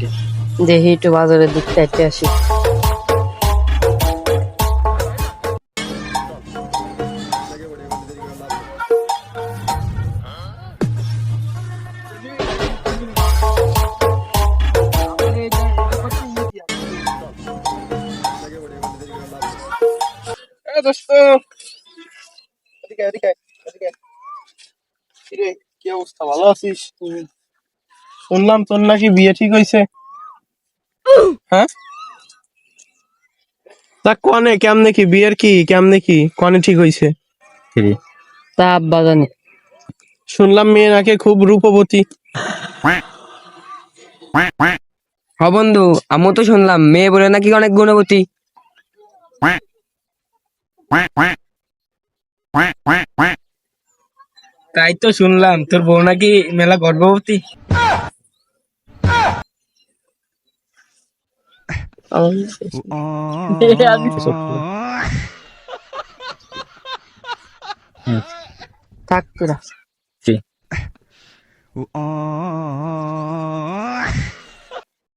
থেকে। দেখি একটু বাজারের দিক চাইতে আসি। দোস্ত। এদিকে এদিকে এদিকে। কি অবস্থা? ভালো আছিস? শুনলাম তোর নাকি বিয়ে ঠিক হয়েছে হ্যাঁ? তা কনে কেমনে কি? বিয়ের কি? কেমনে কি? কনে ঠিক হয়েছে তা আব্বা জানে। শুনলাম মেয়ে নাকি খুব রূপবতী। হ বন্ধু আমিও তো শুনলাম। মেয়ে বলে নাকি অনেক গুণবতী। তাই তো শুনলাম তোর বউ নাকি মেলা গর্ভবতী। 아, 어... 네, 안 돼. 응. 다꾸라. 어...